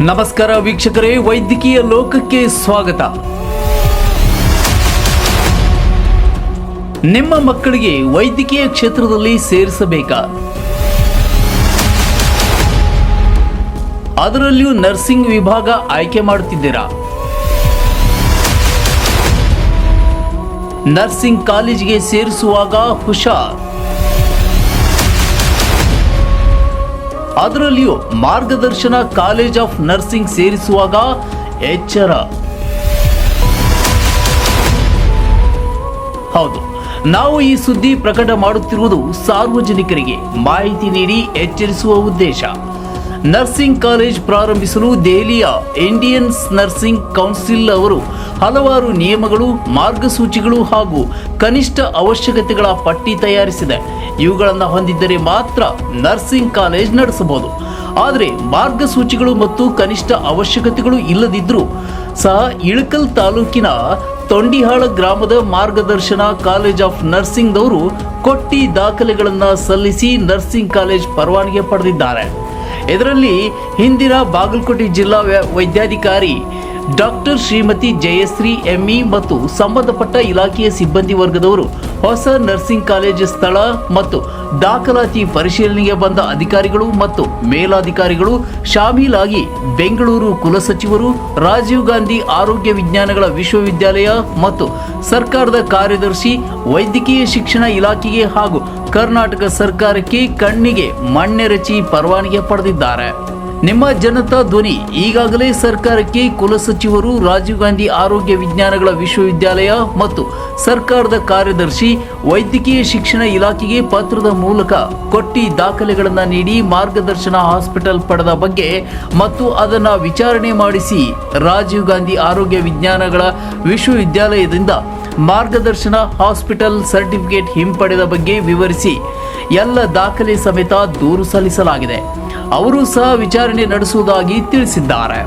ನಮಸ್ಕಾರ ವೀಕ್ಷಕರೇ, ವೈದ್ಯಕೀಯ ಲೋಕಕ್ಕೆ ಸ್ವಾಗತ. ನಿಮ್ಮ ಮಕ್ಕಳಿಗೆ ವೈದ್ಯಕೀಯ ಕ್ಷೇತ್ರದಲ್ಲಿ ಸೇರಿಸಬೇಕಾ? ಅದರಲ್ಲಿಯೂ ನರ್ಸಿಂಗ್ ವಿಭಾಗ ಆಯ್ಕೆ ಮಾಡುತ್ತಿದ್ದೀರಾ? ನರ್ಸಿಂಗ್ ಕಾಲೇಜಿಗೆ ಸೇರಿಸುವಾಗ ಹುಷಾರ್. ಅದರಲ್ಲಿಯೂ ಮಾರ್ಗದರ್ಶನ ಕಾಲೇಜ್ ಆಫ್ ನರ್ಸಿಂಗ್ ಸೇರಿಸುವಾಗ ಎಚ್ಚರ. ಹೌದು, ನಾವು ಈ ಸುದ್ದಿ ಪ್ರಕಟ ಮಾಡುತ್ತಿರುವುದು ಸಾರ್ವಜನಿಕರಿಗೆ ಮಾಹಿತಿ ನೀಡಿ ಎಚ್ಚರಿಸುವ ಉದ್ದೇಶ. ನರ್ಸಿಂಗ್ ಕಾಲೇಜ್ ಪ್ರಾರಂಭಿಸಲು ದೆಹಲಿಯ ಇಂಡಿಯನ್ಸ್ ನರ್ಸಿಂಗ್ ಕೌನ್ಸಿಲ್ ಅವರು ಹಲವಾರು ನಿಯಮಗಳು, ಮಾರ್ಗಸೂಚಿಗಳು ಹಾಗೂ ಕನಿಷ್ಠ ಅವಶ್ಯಕತೆಗಳ ಪಟ್ಟಿ ತಯಾರಿಸಿದೆ. ಇವುಗಳನ್ನು ಹೊಂದಿದ್ದರೆ ಮಾತ್ರ ನರ್ಸಿಂಗ್ ಕಾಲೇಜ್ ನಡೆಸಬಹುದು. ಆದರೆ ಮಾರ್ಗಸೂಚಿಗಳು ಮತ್ತು ಕನಿಷ್ಠ ಅವಶ್ಯಕತೆಗಳು ಇಲ್ಲದಿದ್ದರೂ ಸಹ ಇಳಕಲ್ ತಾಲೂಕಿನ ತೊಂಡಿಹಾಳ ಗ್ರಾಮದ ಮಾರ್ಗದರ್ಶನ ಕಾಲೇಜ್ ಆಫ್ ನರ್ಸಿಂಗ್ದವರು ಕೊಟ್ಟಿ ದಾಖಲೆಗಳನ್ನು ಸಲ್ಲಿಸಿ ನರ್ಸಿಂಗ್ ಕಾಲೇಜ್ ಪರವಾನಗಿ ಪಡೆದಿದ್ದಾರೆ. ಇದರಲ್ಲಿ ಹಿಂದಿನ ಬಾಗಲಕೋಟೆ ಜಿಲ್ಲಾ ವೈದ್ಯಾಧಿಕಾರಿ ಡಾಕ್ಟರ್ ಶ್ರೀಮತಿ ಜಯಶ್ರೀ ಎಂಇ ಮತ್ತು ಸಂಬಂಧಪಟ್ಟ ಇಲಾಖೆಯ ಸಿಬ್ಬಂದಿ ವರ್ಗದವರು ಹೊಸ ನರ್ಸಿಂಗ್ ಕಾಲೇಜ್ ಸ್ಥಳ ಮತ್ತು ದಾಖಲಾತಿ ಪರಿಶೀಲನೆಗೆ ಬಂದ ಅಧಿಕಾರಿಗಳು ಮತ್ತು ಮೇಲಾಧಿಕಾರಿಗಳು ಶಾಮೀಲಾಗಿ ಬೆಂಗಳೂರು ಕುಲಸಚಿವರು ರಾಜೀವ್ ಗಾಂಧಿ ಆರೋಗ್ಯ ವಿಜ್ಞಾನಗಳ ವಿಶ್ವವಿದ್ಯಾಲಯ ಮತ್ತು ಸರ್ಕಾರದ ಕಾರ್ಯದರ್ಶಿ, ವೈದ್ಯಕೀಯ ಶಿಕ್ಷಣ ಇಲಾಖೆಗೆ ಹಾಗೂ ಕರ್ನಾಟಕ ಸರ್ಕಾರಕ್ಕೆ ಕಣ್ಣಿಗೆ ಮಣ್ಣೆರಚಿ ಪರವಾನಗಿ ಪಡೆದಿದ್ದಾರೆ. ನಿಮ್ಮ ಜನತಾ ಧ್ವನಿ ಈಗಾಗಲೇ ಸರ್ಕಾರಕ್ಕೆ ಕುಲಸಚಿವರು ರಾಜೀವ್ ಗಾಂಧಿ ಆರೋಗ್ಯ ವಿಜ್ಞಾನಗಳ ವಿಶ್ವವಿದ್ಯಾಲಯ ಮತ್ತು ಸರ್ಕಾರದ ಕಾರ್ಯದರ್ಶಿ, ವೈದ್ಯಕೀಯ ಶಿಕ್ಷಣ ಇಲಾಖೆಗೆ ಪತ್ರದ ಮೂಲಕ ಕೊಟ್ಟಿ ದಾಖಲೆಗಳನ್ನು ನೀಡಿ ಮಾರ್ಗದರ್ಶನ ಹಾಸ್ಪಿಟಲ್ ಪಡೆದ ಬಗ್ಗೆ ಮತ್ತು ಅದನ್ನು ವಿಚಾರಣೆ ಮಾಡಿಸಿ ರಾಜೀವ್ ಗಾಂಧಿ ಆರೋಗ್ಯ ವಿಜ್ಞಾನಗಳ ವಿಶ್ವವಿದ್ಯಾಲಯದಿಂದ ಮಾರ್ಗದರ್ಶನ ಹಾಸ್ಪಿಟಲ್ ಸರ್ಟಿಫಿಕೇಟ್ ಹಿಂಪಡೆದ ಬಗ್ಗೆ ವಿವರಿಸಿ, ಎಲ್ಲ ದಾಖಲೆ ಸಮೇತ ದೂರು ಸಲ್ಲಿಸಲಾಗಿದೆ. ಅವರು ಸಹ ವಿಚಾರಣೆ ನಡೆಸುವುದಾಗಿ ತಿಳಿಸಿದ್ದಾರೆ.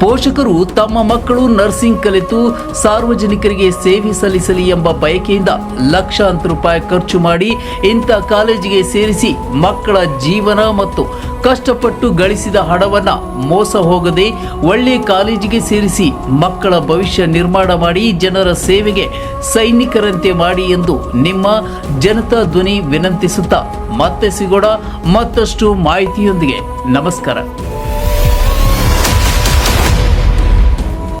ಪೋಷಕರು ತಮ್ಮ ಮಕ್ಕಳು ನರ್ಸಿಂಗ್ ಕಲಿತು ಸಾರ್ವಜನಿಕರಿಗೆ ಸೇವೆ ಸಲ್ಲಿಸಲಿ ಎಂಬ ಬಯಕೆಯಿಂದ ಲಕ್ಷಾಂತರ ರೂಪಾಯಿ ಖರ್ಚು ಮಾಡಿ ಇಂಥ ಕಾಲೇಜಿಗೆ ಸೇರಿಸಿ ಮಕ್ಕಳ ಜೀವನ ಮತ್ತು ಕಷ್ಟಪಟ್ಟು ಗಳಿಸಿದ ಹಣವನ್ನ ಮೋಸ ಹೋಗದೆ ಒಳ್ಳೆ ಕಾಲೇಜಿಗೆ ಸೇರಿಸಿ ಮಕ್ಕಳ ಭವಿಷ್ಯ ನಿರ್ಮಾಣ ಮಾಡಿ ಜನರ ಸೇವೆಗೆ ಸೈನಿಕರಂತೆ ಮಾಡಿ ಎಂದು ನಿಮ್ಮ ಜನತಾ ಧ್ವನಿ ವಿನಂತಿಸುತ್ತಾ ಮತ್ತೆ ಸಿಗೋಣ ಮತ್ತಷ್ಟು ಮಾಹಿತಿಯೊಂದಿಗೆ ನಮಸ್ಕಾರ.